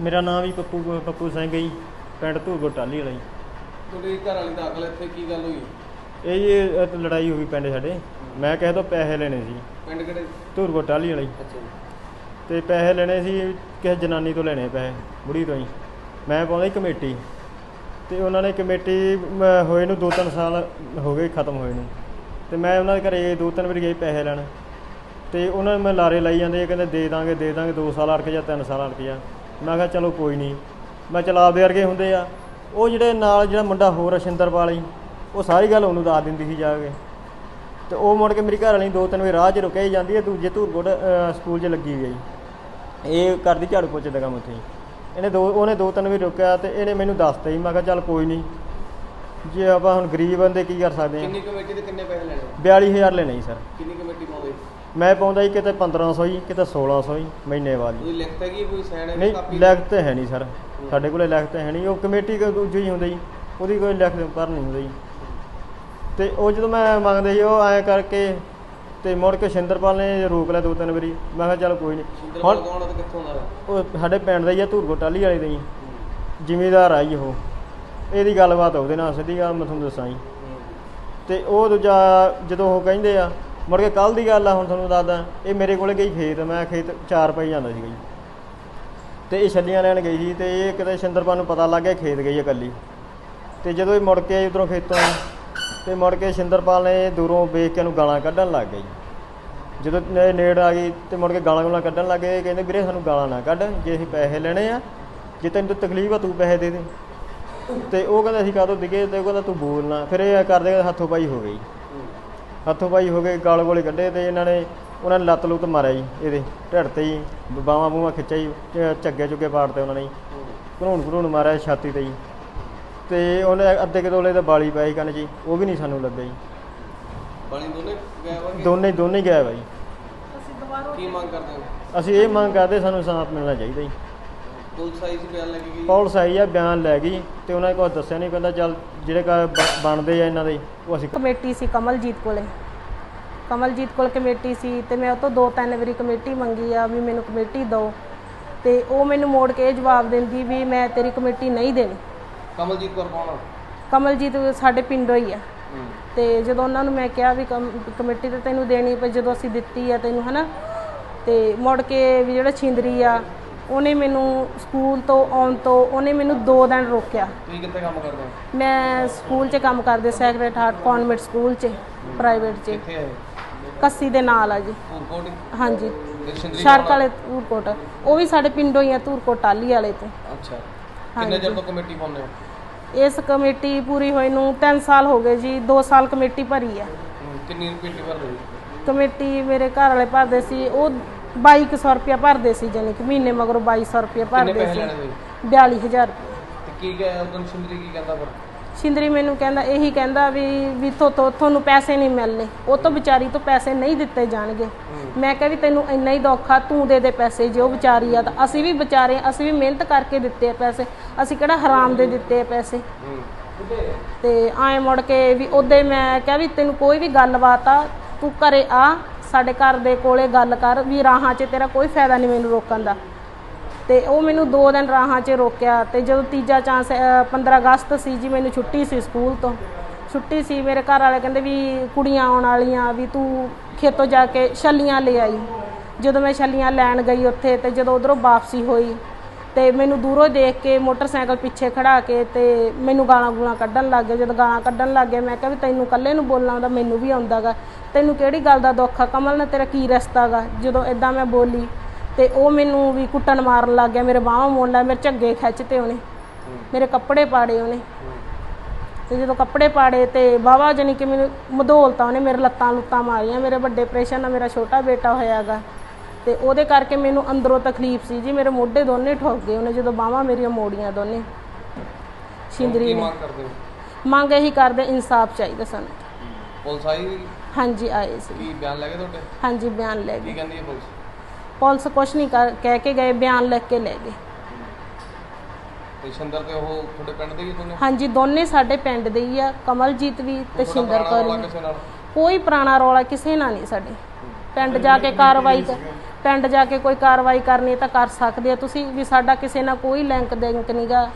ਮੇਰਾ ਨਾਮ ਵੀ ਪੱਪੂ ਪੱਪੂ ਸਿੰਘ ਹੈ ਜੀ ਪਿੰਡ ਧੂਰਗੋ ਟਾਲੀ ਵਾਲਾ ਜੀ। ਤੁਹਾਡੀ ਘਰ ਵਾਲੀ ਦਾਖਲ ਇੱਥੇ ਕੀ ਗੱਲ ਹੋਈ? ਇਹ ਜੀ ਇਹ ਤਾਂ ਲੜਾਈ ਹੋ ਗਈ ਪਿੰਡ ਸਾਡੇ। ਮੈਂ ਕਿਸੇ ਤੋਂ ਪੈਸੇ ਲੈਣੇ ਸੀ। ਪਿੰਡ ਕਿਹੜੇ? ਧੂਰਗੋ ਟਾਲੀ ਵਾਲਾ ਜੀ। ਅੱਛਾ ਜੀ। ਤੇ ਪੈਸੇ ਲੈਣੇ ਸੀ ਕਿਸੇ ਜਨਾਨੀ ਤੋਂ ਲੈਣੇ ਪੈਸੇ ਬੁੜੀ ਤੋਂ ਹੀ ਮੈਂ ਪਾਉਂਦਾ ਸੀ ਕਮੇਟੀ। ਤੇ ਉਹਨਾਂ ਨੇ ਕਮੇਟੀ ਮ, ਹੋਏ ਨੂੰ 2-3 ਸਾਲ ਹੋ ਗਏ ਖਤਮ ਹੋਏ ਨੂੰ। ਤੇ ਮੈਂ ਉਹਨਾਂ ਦੇ ਘਰੇ ਦੋ ਤਿੰਨ ਵਾਰੀ ਗਏ ਪੈਸੇ ਲੈਣ। ਤੇ ਉਹਨਾਂ ਨੇ ਮੈਂ ਲਾਰੇ ਲਾਈ ਜਾਂਦੇ ਕਹਿੰਦੇ ਦੇ ਦਾਂਗੇ ਦੇ ਦਾਂਗੇ 2 ਸਾਲ ਅੜਕ ਜਾ 3 ਸਾਲ ਅੜਕ ਜਾ। ਮੈਂ ਕਿਹਾ ਚਲੋ ਕੋਈ ਨਹੀਂ। ਮੈਂ ਚਲ ਆਪਦੇ ਵਰਗੇ ਹੁੰਦੇ ਆ। ਉਹ ਜਿਹੜੇ ਨਾਲ ਜਿਹੜਾ ਮੁੰਡਾ ਹੋਰ ਅਸ਼ਿੰਦਰਪਾਲ ਜੀ ਉਹ ਸਾਰੀ ਗੱਲ ਉਹਨੂੰ ਦੱਸ ਦਿੰਦੀ ਸੀ ਜਾ ਕੇ। ਤੇ ਉਹ ਮੁੜ ਕੇ ਮੇਰੀ ਘਰ ਵਾਲੀ ਦੋ ਤਿੰਨ ਵਾਰ ਰਾਹ 'ਚ ਰੁਕਿਆ ਹੀ ਜਾਂਦੀ ਹੈ ਦੂਜੇ ਅ, ਸਕੂਲ 'ਚ ਲੱਗੀ ਹੋਈ ਹੈ ਜੀ। ਇਹ ਕਰਦੀ ਝਾੜੂ ਪੋਚੇ ਦਾ ਕੰਮ ਉੱਥੇ। ਇਹਨੇ ਦੋ ਉਹਨੇ ਦੋ ਤਿੰਨ ਵਾਰ ਰੁਕਿਆ ਤੇ ਇਹਨੇ ਮੈਨੂੰ ਦੱਸਤਾ ਹੀ ਮੈਂ ਕਿਹਾ ਚੱਲ ਕੋਈ ਨਹੀਂ। ਜੇ ਆਪਾਂ ਹੁਣ ਗਰੀਬ ਬੰਦੇ ਕੀ ਕਰ ਸਕਦੇ ਕਿੰਨੀ ਕਮੇਟੀ ਦੇ ਕਿੰਨੇ ਪੈਸੇ ਲੈਣੇ? ਆ 42000 ਲੈਣੇ ਜੀ ਸਰ। ਕਿੰਨੀ ਕਮੇਟੀ ਪਾਉਂਦੇ? ਮੈਂ ਪਾਉਂਦਾ ਜੀ ਕਿਤੇ 1500 ਜੀ ਕਿਤੇ 1600 ਜੀ ਮਹੀਨੇ ਬਾਅਦ ਜੀ। ਉਹਦੀ ਲਿਖਤ ਹੈਗੀ ਕੋਈ ਸਾਈਨ ਹੈ ਨਹੀਂ ਕਾਪੀ? ਲਿਖਤ ਹੈ ਨਹੀਂ ਸਰ। ਸਾਡੇ ਕੋਲੇ ਲਿਖਤ ਹੈ ਨਹੀਂ। ਉਹ ਕਮੇਟੀ ਕੋ ਦੂਜੀ ਹੀ ਹੁੰਦੀ ਜੀ ਉਹਦੀ ਕੋਈ ਲਿਖਤ ਪਰ ਨਹੀਂ ਹੁੰਦੀ ਜੀ। ਤੇ ਉਹ ਜਦੋਂ ਮੈਂ ਮੰਗਦੇ ਸੀ ਉਹ ਐਂ ਕਰਕੇ ਤੇ ਮੁੜ ਕੇ ਸ਼ਿੰਦਰਪਾਲ ਨੇ ਰੋਕ ਲਿਆ ਦੋ ਤਿੰਨ ਵਾਰੀ। ਮੈਂ ਕਿਹਾ ਚੱਲ ਕੋਈ ਨਹੀਂ। ਹੁਣ ਕੌਣ ਤੇ ਕਿੱਥੋਂ ਦਾ? ਉਹ ਸਾਡੇ ਪਿੰਡ ਦਾ ਹੀ ਆ ਧੂਰਕੋ ਟਾਲੀ ਵਾਲੇ ਦਾ ਜੀ। ਜ਼ਿਮੀਦਾਰ ਆ ਜੀ ਉਹ। ਇਹਦੀ ਗੱਲਬਾਤ ਉਹਦੇ ਨਾਲ ਸਿੱਧੀ ਗੱਲ ਮੈਂ ਤੁਹਾਨੂੰ ਦੱਸਾਂ ਜੀ। ਤੇ ਉਹ ਦੂਜਾ ਜਦੋਂ ਉਹ ਕਹਿੰਦੇ ਆ ਮੁੜ ਕੇ ਕੱਲ ਦੀ ਗੱਲ ਆ, ਹੁਣ ਤੁਹਾਨੂੰ ਦੱਸਦਾ, ਇਹ ਮੇਰੇ ਕੋਲੇ ਗਈ ਖੇਤ, ਮੈਂ ਖੇਤ ਚਾਰ ਪਈ ਜਾਂਦਾ ਸੀਗਾ ਜੀ। ਤੇ ਇਹ ਛੱਲੀਆਂ ਲੈਣ ਗਈ ਸੀ ਤੇ ਇਹ ਕਿਤੇ ਸ਼ਿੰਦਰਪਾਲ ਨੂੰ ਪਤਾ ਲੱਗ ਗਿਆ, ਖੇਤ ਗਈ ਹੈ ਇਕੱਲੀ। ਤੇ ਜਦੋਂ ਇਹ ਮੁੜ ਕੇ ਆਈ ਉਧਰੋਂ ਖੇਤੋਂ, ਤੇ ਮੁੜ ਕੇ ਸ਼ਿੰਦਰਪਾਲ ਨੇ ਦੂਰੋਂ ਵੇਖ ਕੇ ਇਹਨੂੰ ਗਾਲਾਂ ਕੱਢਣ ਲੱਗ ਗਈ। ਜਦੋਂ ਇਹ ਨੇੜ ਆ ਗਈ ਤੇ ਮੁੜ ਕੇ ਗਾਲਾਂ ਗਾਲਾਂ ਕੱਢਣ ਲੱਗ ਗਏ ਕਹਿੰਦੇ, ਵੀਰੇ, ਸਾਨੂੰ ਗਾਲਾਂ ਨਾ ਕੱਢ, ਜੇ ਅਸੀਂ ਪੈਸੇ ਲੈਣੇ ਆ, ਜੇ ਤੈਨੂੰ ਤਕਲੀਫ ਆ, ਤੂੰ ਪੈਸੇ ਦੇ ਦੇ। ਤੇ ਉਹ ਕਹਿੰਦਾ, ਅਸੀਂ ਕਾਹਤੋਂ ਦਿਗੇ? ਤੇ ਉਹ ਕਹਿੰਦਾ, ਤੂੰ ਬੋਲਣਾ ਫਿਰ ਇਹ ਕਰਦੇ ਹੱਥੋਂ ਪਾਈ ਹੋ ਗਈ। ਹੱਥੋਂ ਪਾਈ ਹੋ ਗਏ ਗਾਲ ਗੋਲੇ ਕੱਢੇ ਤੇ ਇਹਨਾਂ ਨੇ ਉਹਨਾਂ ਨੇ ਲੱਤ ਲੁੱਤ ਮਾਰਿਆ ਜੀ ਇਹਦੇ ਢਿੱਡ ਤੇ ਜੀ ਬਾਹਾਂ ਬੂਹਾਂ ਖਿੱਚਿਆ ਜੀ ਚ- ਝੱਗੇ ਚੁੱਗੇ ਪਾੜਤੇ ਉਹਨਾਂ ਨੇ ਜੀ। ਘਰੂਣ ਘਰੂਣ ਮਾਰਿਆ ਛਾਤੀ ਤੇ ਜੀ। ਤੇ ਉਹਨੇ ਅੱਧੇ ਕੁ ਤੋਲੇ ਦਾ ਬਾਲੀ ਪਾਈ ਕੰਨ ਜੀ ਉਹ ਵੀ ਨਹੀਂ ਸਾਨੂੰ ਲੱਗਾ ਜੀ। ਬਾਣੀ ਦੋਨੇ ਗਏ ਹੋਣਗੇ ਦੋਨੇ ਦੋਨੇ ਹੀ ਗਾਇਬ ਆ ਜੀ। ਕੀ ਮੰਗ ਕਰਦੇ ਹੋ? ਅਸੀਂ ਇਹ ਮੰਗ ਕਰਦੇ ਸਾਨੂੰ ਸਾਥ ਮਿਲਣਾ ਚਾਹੀਦਾ ਜੀ। ਪੁਲਿਸ ਆਈ ਸੀ ਬਿਆਨ ਲੈ ਕੇ ਗਈ। ਪੁਲਿਸ ਆਈ ਆ ਬਿਆਨ ਲੈ ਗਈ ਤੇ ਉਹਨਾਂ ਨੇ ਕੁਛ ਦੱਸਿਆ ਨਹੀਂ ਕਹਿੰਦਾ ਚੱਲ ਜਿਹੜੇ ਕਾ ਬਣਦੇ ਆ ਇਹਨਾਂ ਦੇ ਉਹ ਅਸੀਂ ਕਮੇਟੀ ਸੀ ਕਮਲਜੀਤ ਕੋਲੇ। ਕਮਲਜੀਤ ਕੋਲ ਕਮੇਟੀ ਸੀ ਤੇ ਮੈਂ ਉਹ ਤੋਂ ਦੋ ਤਿੰਨ ਵਾਰੀ ਕਮੇਟੀ ਮੰਗੀ ਆ ਵੀ ਮੈਨੂੰ ਕਮੇਟੀ ਦਿਓ। ਤੇ ਉਹ ਮੈਨੂੰ ਮੋੜ ਕੇ ਇਹ ਜਵਾਬ ਦਿੰਦੀ ਵੀ ਮੈਂ ਤੇਰੀ ਕਮੇਟੀ ਨਹੀਂ ਦੇਣੀ। ਕਮਲਜੀਤ ਕੌਰ ਕੌਣ ਆ? ਕਮਲਜੀਤ ਸਾਡੇ ਪਿੰਡੋਂ ਹੀ ਆ। ਹੂੰ। ਤੇ ਜਦੋਂ ਉਹਨਾਂ ਨੂੰ ਮੈਂ ਕਿਹਾ ਵੀ ਕਮ- ਕਮੇਟੀ ਤੇ ਤੈਨੂੰ ਦੇਣੀ ਪਰ ਜਦੋਂ ਅਸੀਂ ਦਿੱਤੀ ਆ ਤੈਨੂੰ ਹਨਾ? ਤੇ ਮੁੜ ਕੇ ਵੀ ਜਿਹੜਾ ਛਿੰਦਰੀ ਆ ਉਹਨੇ ਮੈਨੂੰ ਸਕੂਲ ਤੋਂ ਆਉਣ ਤੋਂ ਉਹਨੇ ਮੈਨੂੰ 2 ਦਿਨ ਰੋਕਿਆ। ਤੁਸੀਂ ਕਿੱਥੇ ਕੰਮ ਕਰਦੇ ਹੋ? ਮੈਂ ਸਕੂਲ 'ਚ ਕੰਮ ਕਰਦੇ ਸੈਕਰੇਟ ਹਾਰਟ ਕਨਵੈਂਟ ਸਕੂਲ 'ਚ ਪ੍ਰਾਈਵੇਟ 'ਚ। ਕਿੱਥੇ ਹੈ? ਕੱਸੀ ਦੇ ਨਾਲ ਆ ਜੀ? ਹਾਂਜੀ। ਸ਼ਰਕ? ਵਾਲੇ ਧੂਰਕੋਟ ਉਹ ਵੀ ਸਾਡੇ ਪਿੰਡੋਂ ਹੀ ਆ ਧੂਰਕੋਟ ਟਾਲੀ ਵਾਲੇ ਤੋਂ। ਅੱਛਾ। ਕਿੰਨੇ ਚਿਰ ਤੋਂ ਕਮੇਟੀ ਪਾਉਂਦੇ ਹੋ? ਇਸ ਕਮੇਟੀ ਪੂਰੀ ਹੋਈ ਨੂੰ 3 ਸਾਲ ਹੋ ਗਏ ਜੀ 2 ਸਾਲ ਕਮੇਟੀ ਭਰੀ ਆ। ਹੂੰ। ਕਿੰਨੀ ਕਮੇਟੀ ਭਰ ਰਹੀ ਕਮੇਟੀ ਮੇਰੇ ਘਰ ਵਾਲੇ ਭਰਦੇ ਸੀ ਉਹ 2200 ਰੁਪਇਆ ਭਰਦੇ ਸੀ ਜਾਨੀ ਕਿ ਮਹੀਨੇ ਮਗਰੋਂ 2200 ਰੁਪਇਆ ਕਿੰਨੇ ਭਰਦੇ ਪੈਸੇ ਸੀ। ਲੈਣੇ ਸੀ 42000 ਰੁਪਇਆ। ਤੇ ਕੀ ਕਹੇ ਉਦੋਂ ਸ਼ਿੰਦਰੀ ਕੀ ਕਹਿੰਦਾ ਫਿਰ? ਸ਼ਿੰਦਰੀ ਮੈਨੂੰ ਕਹਿੰਦਾ ਇਹੀ ਕਹਿੰਦਾ ਵੀ ਵੀ ਥੋ ਤੁਹਾਨੂੰ ਪੈਸੇ ਨਹੀਂ ਮਿਲਨੇ ਉਹ ਤੋਂ ਵਿਚਾਰੀ ਤੋਂ ਪੈਸੇ ਨਹੀਂ ਦਿੱਤੇ ਜਾਣਗੇ। ਮੈਂ ਕਿਹਾ ਵੀ ਤੈਨੂੰ ਇੰਨਾ ਹੀ ਦੁੱਖ ਤੂੰ ਦੇ ਦੇ ਪੈਸੇ ਜੇ ਉਹ ਵਿਚਾਰੀ ਆ ਤਾਂ। ਅਸੀਂ ਵੀ ਵਿਚਾਰੇ ਆ, ਅਸੀਂ ਵੀ ਮਿਹਨਤ ਕਰਕੇ ਦਿੱਤੇ ਆ ਪੈਸੇ। ਅਸੀਂ ਕਿਹੜਾ ਹਰਾਮ ਦੇ ਦਿੱਤੇ ਆ ਪੈਸੇ। ਤੇ ਆਏ ਮੁੜ ਕੇ ਵੀ ਉਹਦੇ ਮੈਂ ਕਿਹਾ ਵੀ ਤੈਨੂੰ ਕੋਈ ਵੀ ਗੱਲਬਾਤ ਆ ਤੂੰ ਘਰੇ ਆ ਸਾਡੇ ਘਰ ਦੇ ਕੋਲੇ ਗੱਲ ਕਰ ਵੀ ਰਾਹਾਂ 'ਚ ਤੇਰਾ ਕੋਈ ਫਾਇਦਾ ਨਹੀਂ ਮੈਨੂੰ ਰੋਕਣ ਦਾ। ਤੇ ਉਹ ਮੈਨੂੰ 2 ਦਿਨ ਰਾਹਾਂ 'ਚ ਰੋਕਿਆ ਤੇ ਜਦੋਂ ਤੀਜਾ ਚਾਂਸ 15 ਅਗਸਤ ਸੀ ਜੀ, ਮੈਨੂੰ ਛੁੱਟੀ ਸੀ ਸਕੂਲ ਤੋਂ। ਛੁੱਟੀ ਸੀ, ਮੇਰੇ ਘਰ ਵਾਲੇ ਕਹਿੰਦੇ ਵੀ ਕੁੜੀਆਂ ਆਉਣ ਵਾਲੀਆਂ, ਵੀ ਤੂੰ ਖੇਤੋਂ ਜਾ ਕੇ ਛੱਲੀਆਂ ਲੈ ਆਈ। ਜਦੋਂ ਮੈਂ ਛੱਲੀਆਂ ਲੈਣ ਗਈ ਉੱਥੇ ਤੇ ਜਦੋਂ ਉਧਰੋਂ ਵਾਪਸੀ ਹੋਈ ਤੇ ਮੈਨੂੰ ਦੂਰੋਂ ਦੇਖ ਕੇ ਮੋਟਰਸਾਈਕਲ ਪਿੱਛੇ ਖੜਾ ਕੇ ਤੇ ਮੈਨੂੰ ਗਾਲਾਂ ਗੂਲਾਂ ਕੱਢਣ ਲੱਗ ਗਿਆ ਜਦੋਂ ਗਾਲਾਂ ਕੱਢਣ ਲੱਗ ਗਿਆ ਮੈਂ ਕਿਹਾ ਵੀ ਤੈਨੂੰ ਇਕੱਲੇ ਨੂੰ ਬੋਲਣਾ ਆਉਂਦਾ ਮੈਨੂੰ ਵੀ ਆਉਂਦਾਗਾ ਤੈਨੂੰ ਕਿਹੜੀ ਗੱਲ ਦਾ ਦੁੱਖ ਆ? ਕਮਲ ਨਾਲ ਤੇਰਾ ਕੀ ਰਸਤਾਗਾ ਜਦੋਂ ਇਦਾਂ ਮੈਂ ਬੋਲੀ ਤੇ ਉਹ ਮੈਨੂੰ ਵੀ ਕੁੱਟਣ ਮਾਰਨ ਲੱਗ ਗਿਆ। ਮੇਰੇ ਬਾਹਾਂ ਮੋੜ ਲਿਆ, ਮੇਰੇ ਝੱਗੇ ਖਿੱਚਤੇ ਉਹਨੇ। ਮੇਰੇ ਕੱਪੜੇ ਪਾੜੇ ਉਹਨੇ। ਤੇ ਜਦੋਂ ਕੱਪੜੇ ਪਾੜੇ ਤੇ ਬਾਵਾ ਜਾਨੀ ਕਿ ਮੈਨੂੰ ਮਧੋਲਤਾ ਉਹਨੇ ਮੇਰੇ ਲੱਤਾਂ ਲੁੱਤਾਂ ਮਾਰੀਆਂ। ਮੇਰੇ ਵੱਡੇ ਪ੍ਰੈਸ਼ਰ ਨਾਲ ਮੇਰਾ ਛੋਟਾ ਬੇਟਾ ਹੋਇਆਗਾ ਤੇ ਉਹਦੇ ਕਰਕੇ ਮੈਨੂੰ ਅੰਦਰੋਂ ਤਕਲੀਫ ਸੀ ਜੀ। ਮੇਰੇ ਮੋਢੇ ਦੋਨੇ ਠੋਕ ਗਏ ਉਹਨੇ ਜਦੋਂ ਬਾਹਾਂ ਮੇਰੀਆਂ ਮੋੜੀਆਂ ਦੋਨੇ। ਛਿੰਦਰੀ ਕੀ ਨੇ। ਮੰਗ ਕਰਦੇ ਹੋ? ਮੰਗ ਇਹੀ ਕਰਦੇ ਇਨਸਾਫ ਚਾਹੀਦਾ ਸਾਨੂੰ। ਪੁਲਿਸ ਆਈ? ਹਾਂਜੀ ਆਏ ਸੀ। ਕੀ ਬਿਆਨ ਲੈ ਗਏ ਤੁਹਾਡੇ? ਹਾਂਜੀ ਬਿਆਨ ਲੈ ਕੀ ਗਏ। ਕਹਿੰਦੀ ਹੈ ਪੁਲਿਸ? ਪੁਲਿਸ ਕੁਛ ਨਹੀਂ ਕਰ- ਕਹਿ ਕੇ ਗਏ ਬਿਆਨ ਲਿਖ ਕੇ ਲੈ ਗਏ। ਤੇ ਸ਼ਿੰਦਰ ਤੇ ਉਹ ਤੁਹਾਡੇ ਪਿੰਡ ਦੇ ਹੀ ਦੋਨੇ? ਹਾਂਜੀ ਦੋਨੇ ਸਾਡੇ ਪਿੰਡ ਦੇ ਹੀ ਆ। ਕਮਲਜੀਤ ਵੀ ਤੇ ਸ਼ਿੰਦਰ ਕੌਰ ਵੀ। ਕੋਈ ਪੁਰਾਣਾ ਰੌਲਾ ਕਿਸੇ ਨਾਲ ਨਹੀਂ ਸਾਡੇ। ਪਿੰਡ ਜਾ ਕੇ ਕਾਰਵਾਈ ਕ- ਪਿੰਡ ਜਾ ਕੇ ਕੋਈ ਕਾਰਵਾਈ ਕਰਨੀ ਤਾਂ ਕਰ ਸਕਦੇ ਆ। ਤੁਸੀਂ ਵੀ ਸਾਡਾ ਕਿਸੇ ਨਾਲ ਕੋਈ ਲਿੰਕ ਲਿੰਕ ਨਹੀਂਗਾ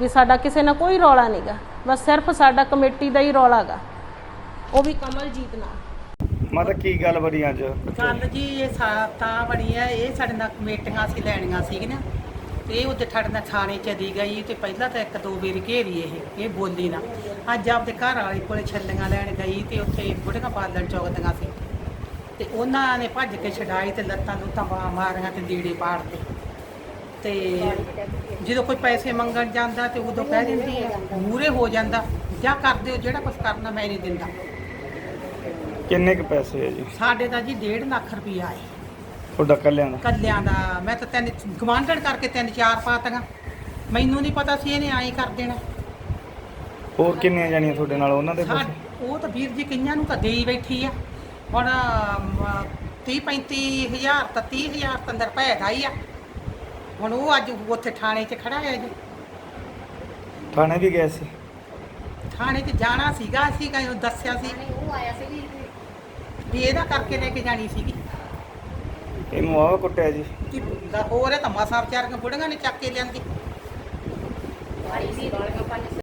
ਵੀ ਸਾਡਾ ਕਿਸੇ ਨਾਲ ਕੋਈ ਰੌਲਾ ਨਹੀਂਗਾ ਬਸ ਸਿਰਫ ਸਾਡਾ ਕਮੇਟੀ ਦਾ ਹੀ ਰੌਲਾ ਗਾ। ਉਹ ਵੀ ਕਮਲਜੀਤ ਨਾਲ। ਮਾਤਾ ਕੀ ਗੱਲ ਬਣੀ ਅੱਜ? ਗੱਲ ਜੀ ਇਹ ਸਾ- ਤਾਂ ਬਣੀ ਹੈ ਇਹ ਸਾਡੇ ਨਾਲ ਕਮੇਟੀਆਂ ਸੀ ਲੈਣੀਆਂ ਸੀਗੀਆਂ। ਤੇ ਇਹ ਉਹਦੇ ਸਾਡੇ ਨਾਲ ਥਾਣੇ ਚਲੀ ਗਈ ਤੇ ਪਹਿਲਾਂ ਤਾਂ ਇੱਕ ਦੋ ਵਾਰੀ ਘੇਰੀ ਇਹ ਇਹ ਬੋਲੀ ਨਾ ਅੱਜ ਆਪਦੇ ਘਰ ਵਾਲੇ ਕੋਲੇ ਛੱਲੀਆਂ ਲੈਣ ਗਈ ਤੇ ਉੱਥੇ ਬੁੜੀਆਂ ਪਾਲਣ ਚੌਕਦੀਆਂ ਸੀ। ਤੇ ਉਹਨਾਂ ਨੇ ਭੱਜ ਕੇ ਛਡਾਈ ਤੇ ਲੱਤਾਂ ਲੁੱਤਾਂ ਬਾ ਮਾਰੀਆਂ ਤੇ ਲੀੜੇ ਪਾੜਦੇ ਤੇ ਜਦੋਂ ਕੋਈ ਪੈਸੇ ਮੰਗਣ ਜਾਂਦਾ ਤੇ ਉਦੋਂ ਕਹਿ ਦਿੰਦੀ ਹੈ ਮੂਰੇ ਹੋ ਜਾਂਦਾ ਜਾਂ ਕਰ ਦਿਓ ਜਿਹੜਾ ਕੁਝ ਕਰਨਾ ਮੈਂ ਨਹੀਂ ਦਿੰਦਾ। ਕਿੰਨੇ ਕ ਪੈਸੇ ਹੈ ਜੀ? ਸਾਡੇ ਦਾ ਜੀ 1.5 ਲੱਖ ਰੁਪਈਆ ਹੈ। ਤੁਹਾਡਾ ਕੱਲਿਆਂ ਦਾ? ਕੱਲਿਆਂ ਦਾ ਮੈਂ ਤਾਂ ਤਿੰਨ ਗਵਾਂਢਣ ਕਰਕੇ ਤਿੰਨ ਚਾਰ ਪਾਤੀਆਂ। ਮੈਨੂੰ ਨਹੀਂ ਪਤਾ ਸੀ ਇਹਨੇ ਐਂ ਕਰ ਦੇਣਾ। ਹੋਰ ਕਿੰਨੀਆਂ ਜਾਣੀਆਂ ਤੁਹਾਡੇ ਨਾਲ ਉਹਨਾਂ ਦੇ ਸਾ- ਉਹ ਤਾਂ ਵੀਰ ਜੀ ਕਈਆਂ ਨੂੰ ਤਾਂ ਦੇਈ ਬੈਠੀ ਆ। ਹੁਣ 30 35 ਹਜ਼ਾਰ ਤਾਂ 30 ਹਜ਼ਾਰ ਤਾਂ ਅੰਦਰ ਭੈ ਦਾ ਹੀ ਆ। ਹੁਣ ਉਹ ਅੱਜ ਉੱਥੇ ਥਾਣੇ 'ਚ ਖੜਾ ਹੈ ਜੀ। ਥਾਣੇ ਵੀ ਗਏ ਸੀ? ਥਾਣੇ 'ਚ ਜਾਣਾ ਸੀਗਾ ਅਸੀਂ ਕਹੀਂ ਦੱਸਿਆ ਸੀ। ਵੀ ਇਹਦਾ ਕਰਕੇ ਲੈ ਕੇ ਜਾਣੀ ਸੀਗੀ। ਇਹਨੂੰ ਆਹ ਕੁੱਟਿਆ ਜੀ। ਕਿ ਹੋਰ ਇਹ ਤਾਂ ਮਸਾ ਵਿਚਾਰੀਆਂ ਬੁੜੀਆਂ ਨੇ ਚੱਕ ਕੇ ਲਿਆਂਦੀ।